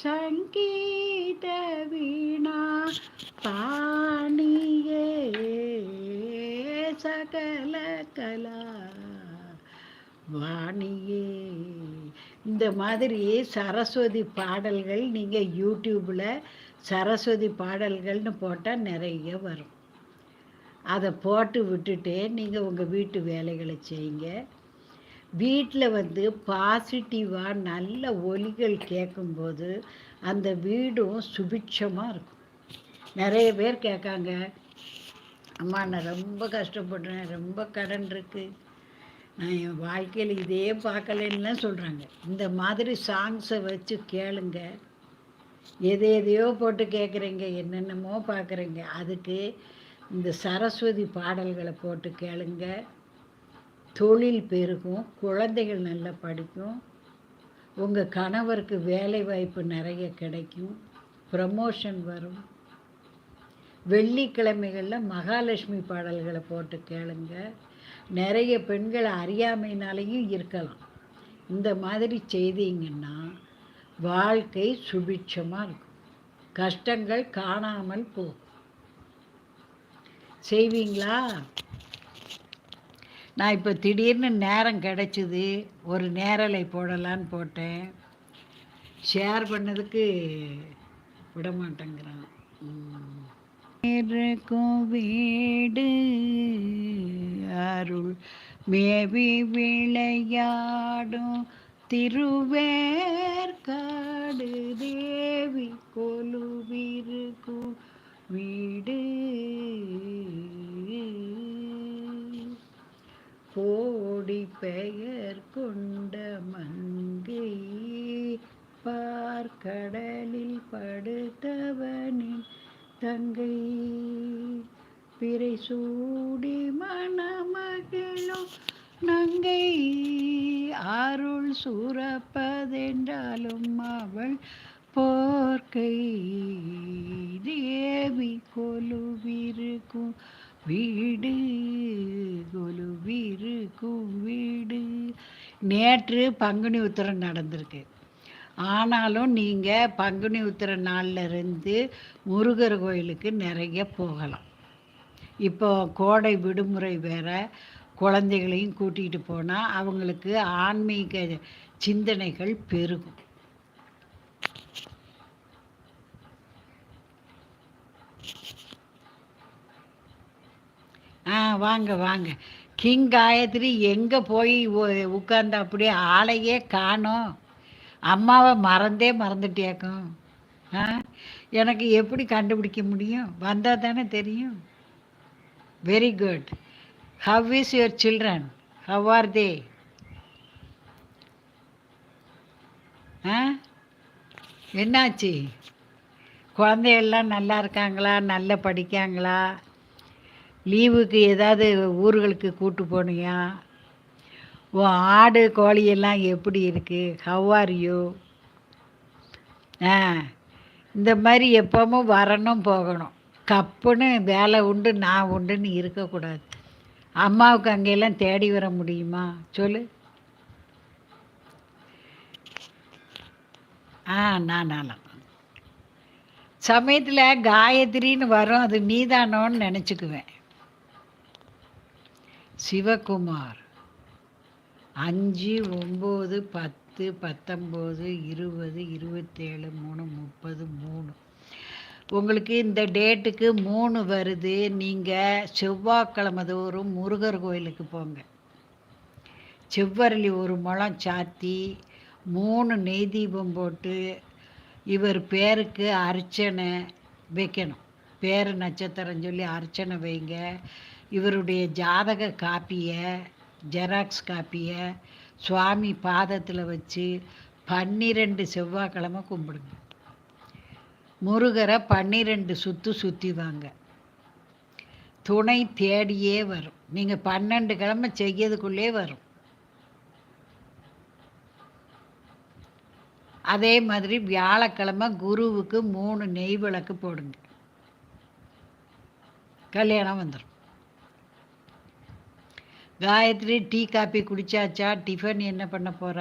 சங்கீத வீணா பாணியே சகல கலா வாணியே. இந்த மாதிரி சரஸ்வதி பாடல்கள் நீங்கள் யூடியூப்பில் சரஸ்வதி பாடல்கள்னு போட்டால் நிறைய வரும். அதை போட்டு விட்டுட்டு நீங்கள் உங்கள் வீட்டு வேலைகளை செய்யுங்க. வீட்டில் வந்து பாசிட்டிவாக நல்ல ஒலிகள் கேட்கும்போது அந்த வீடும் சுபிட்சமாக இருக்கும். நிறைய பேர் கேட்காங்க அம்மா நான் ரொம்ப கஷ்டப்படுறேன் ரொம்ப கடன் இருக்குது நான் என் வாழ்க்கையில் இதே பார்க்கலன்னுலாம் சொல்கிறாங்க இந்த மாதிரி சாங்ஸை வச்சு கேளுங்க. எது எதையோ போட்டு கேட்குறீங்க என்னென்னமோ பார்க்குறீங்க அதுக்கு இந்த சரஸ்வதி பாடல்களை போட்டு கேளுங்க. தொழில் பெருகும் குழந்தைகள் நல்லா படிக்கும் உங்கள் கணவருக்கு வேலை வாய்ப்பு நிறைய கிடைக்கும் ப்ரமோஷன் வரும். வெள்ளிக்கிழமைகளில் மகாலட்சுமி பாடல்களை போட்டு கேளுங்க. நிறைய பெண்கள் அறியாமையினாலையும் இருக்கலாம். இந்த மாதிரி செய்தீங்கன்னா வாழ்க்கை சுபிட்சமாக இருக்கும். கஷ்டங்கள் காணாமல் போகும். செய்வீங்களா? நான் இப்போ திடீர்னு நேரம் கிடச்சிது ஒரு நேரலை போடலான்னு போட்டேன். ஷேர் பண்ணதுக்கு விட மாட்டேங்கிறான் இருக்கும் வீடு அருள் மேவி விளையாடும் திருவே கோடி பெயர் கொண்ட மங்கை. பார்க்கடலில் படுத்தவனின் தங்கை. பிறை சூடி மணமகிழும் நங்கை. அருள் சுரப்பதென்றாலும் அவள் போர்க்கை. தேவி கொலுவிருக்கும் வீடு கொலுவிருக்கும் வீடு நேற்று பங்குனி உத்திரம் நடந்திருக்கு. ஆனாலும் நீங்கள் பங்குனி உத்திர நாளில் இருந்து முருகர் கோயிலுக்கு நிறைய போகலாம். இப்போ கோடை விடுமுறை வேற குழந்தைகளையும் கூட்டிகிட்டு போனால் அவங்களுக்கு ஆன்மீக சிந்தனைகள் பெருகும். ஆ வாங்க வாங்க. கிங் காயத்ரி எங்கே போய் உட்கார்ந்த அப்படியே ஆளையே காணும். அம்மாவை மறந்தே மறந்துட்டேக்கும் ஆ எனக்கு எப்படி கண்டுபிடிக்க முடியும்? வந்தால் தானே தெரியும். Very good how is your children how are they ah என்னாச்சு? குழந்தையெல்லாம் நல்லா இருக்காங்களா? நல்லா படிக்காங்களா? லீவுக்கு ஏதாவது ஊர்களுக்கு கூட்டு போனியா? ஓ ஆடு கோழியெல்லாம் எப்படி இருக்குது ஹவ் ஆர் யூ ஆ இந்த மாதிரி எப்பவும் வரணும் போகணும். கப்புன்னு வேலை உண்டு நான் உண்டுன்னு இருக்கக்கூடாது. அம்மாவுக்கு அங்கெல்லாம் தேடி வர முடியுமா? சொல்லு. ஆ நான் நாளாம் சமயத்தில் காயத்ரின்னு வரும் அது நீதானோன்னு நினச்சிக்குவேன். சிவகுமார். அஞ்சு ஒம்பது பத்து பத்தொம்போது இருபது இருபத்தேழு மூணு முப்பது மூணு. உங்களுக்கு இந்த டேட்டுக்கு மூணு வருது. நீங்கள் செவ்வாய்க்கிழமை தோறும் முருகர் கோயிலுக்கு போங்க. செவ்வரளி ஒரு முளம் சாத்தி மூணு நெய் தீபம் போட்டு இவர் பேருக்கு அர்ச்சனை வைக்கணும். பேர் நட்சத்திரம் சொல்லி அர்ச்சனை வைங்க. இவருடைய ஜாதக காப்பியை ஜெராக்ஸ் காப்பியை சுவாமி பாதத்தில் வச்சு பன்னிரெண்டு செவ்வாய்க்கிழமை கும்பிடுங்க. முருகரை பன்னிரெண்டு சுற்று சுற்றி வாங்க. துணை தேடியே வரும். நீங்கள் பன்னெண்டு கிழமை செய்யறதுக்குள்ளே வரும். அதே மாதிரி வியாழக்கிழமை குருவுக்கு மூணு நெய் விளக்கு போடுங்க. கல்யாணம் வந்துடும் காயத்ரி டீ காப்பி குடிச்சாச்சா? டிஃபன் என்ன பண்ண போகிற